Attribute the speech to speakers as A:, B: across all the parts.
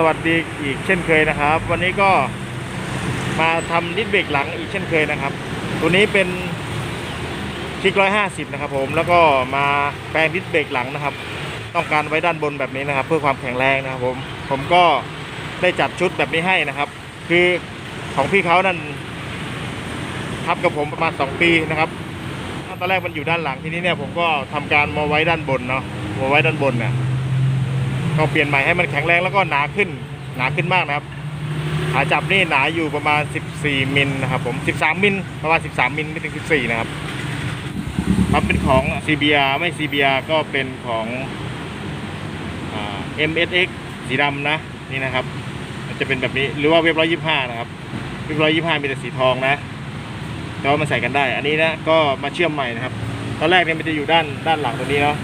A: สวัสดีอีกเช่นเคยนะครับ วันนี้ก็มาทำดิสเบรกหลังอีกเช่นเคยนะครับ ตัวนี้เป็นคลิกร้อยห้าสิบนะครับผมแล้วก็มาแปลงดิสเบรกหลังนะครับ ต้องการไว้ด้านบนแบบนี้นะครับ เพื่อความแข็งแรงนะครับผมผมก็ได้จัดชุดแบบนี้ให้นะครับ คือของพี่เขานั่นทำกับผมประมาณสองปีนะครับตอนแรกมันอยู่ด้านหลังทีนี้เนี่ยผมก็ทำการมาไว้ด้านบนเนาะมาไว้ด้านบนเนี่ย ก็เปลี่ยนใหม่ให้มันแข็งแรงแล้วก็หนาขึ้น หนาขึ้นมากนะครับขาจับนี่หนาอยู่ประมาณ 14 มิลนะครับผม 13 มิลประมาณ 13 มิลไม่ถึง 14 นะครับมันเป็นของ CBR ไม่ CBR ก็เป็นของอ MSX สีดำนะนี่นะครับมันจะเป็นแบบนี้หรือว่าเว็บ125นะครับเว็บ125มีแต่สีทองนะแต่ว่ามันใส่กันได้ อันนี้นะก็มาเชื่อมใหม่นะครับ ตอนแรกเนี่ยมันจะอยู่ด้านด้านหลังตรงนี้เนาะ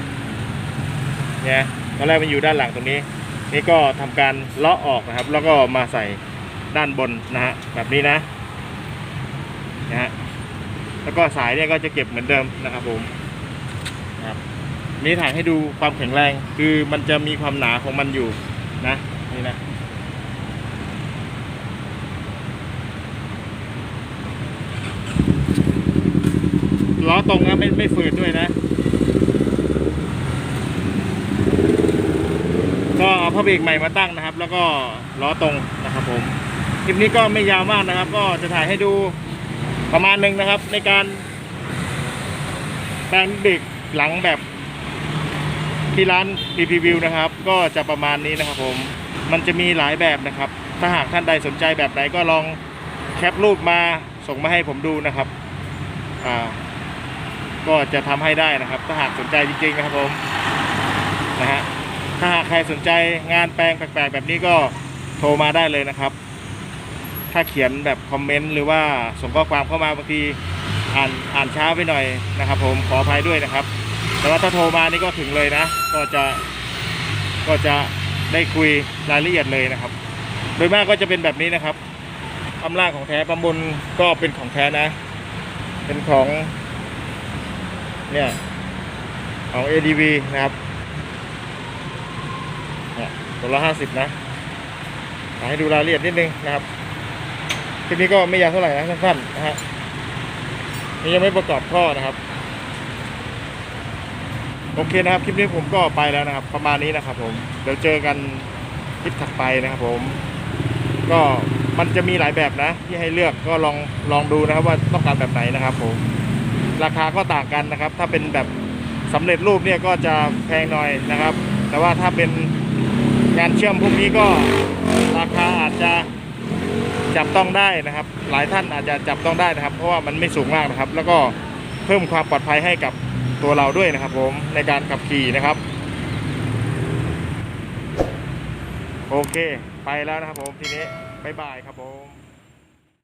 A: เนี่ย ตอนแรกมันอยู่ด้านหลังตรงนี้ นี่ก็ทำการเลาะออกนะครับ แล้วก็มาใส่ด้านบนนะฮะแบบนี้นะนะฮะแล้วก็สายเนี่ยก็จะเก็บเหมือนเดิมนะครับผมนะครับนี่ถ่ายให้ดูความแข็งแรงคือมันจะมีความหนาของมันอยู่นะนี่นะล้อตรงนะไม่ไม่ฝืดด้วยนะ ก็เอาพระเบรกใหม่มาตั้งนะครับ แล้วก็ล้อตรงนะครับผมคลิปนี้ก็ไม่ยาวมากนะครับ ก็จะถ่ายให้ดูประมาณหนึ่งนะครับ ในการแปลงเบรกหลังแบบที่ร้าน PP View นะครับ ก็จะประมาณนี้นะครับผมมันจะมีหลายแบบนะครับ ถ้าหากท่านใดสนใจแบบไหนก็ลองแคปรูปมาส่งมาให้ผมดูนะครับอ่าก็จะทำให้ได้นะครับ ถ้าหากสนใจจริงๆนะครับผมนะฮะ ถ้าหากใครสนใจงานแปลงแปลกๆ แบบนี้ก็โทรมาได้เลยนะครับ ถ้าเขียนแบบคอมเมนต์หรือว่าส่งข้อความเข้ามาบางทีอ่านอ่านช้าไปหน่อยนะครับ ผมขออภัยด้วยนะครับ แต่ว่าถ้าโทรมานี่ก็ถึงเลยนะ ก็จะก็จะได้คุยรายละเอียดเลยนะครับ โดยมากก็จะเป็นแบบนี้นะครับอำลาของแท้ประมุนก็เป็นของแท้นะ เป็นของเนี่ยของ ADV นะครับ ตัวละห้าสิบนะให้ดูรายละเอียดนิดนึงนะครับคลิปนี้ก็ไม่ยาวเท่าไหร่นะสั้นๆนะฮะนี่ยังไม่ประกอบข้อนะครับโอเคนะครับคลิปนี้ผมก็ไปแล้วนะครับ ประมาณนี้นะครับ ผมเดี๋ยวเจอกันคลิปถัดไปนะครับ ผม ก็มันจะมีหลายแบบนะ ที่ให้เลือกก็ลองลองดูนะครับว่าต้องการแบบไหนนะครับ ผม ราคาก็ต่างกันนะครับ ถ้าเป็นแบบสำเร็จรูปเนี่ยก็จะแพงหน่อยนะครับ แต่ว่าถ้าเป็น การเชื่อมพวกนี้ก็ราคาอาจจะจับต้องได้นะครับ หลายท่านอาจจะจับต้องได้นะครับ เพราะว่ามันไม่สูงมากนะครับ แล้วก็เพิ่มความปลอดภัยให้กับตัวเราด้วยนะครับ ผมในการขับขี่นะครับ โอเค ไปแล้วนะครับผมทีนี้บ๊ายบายครับผม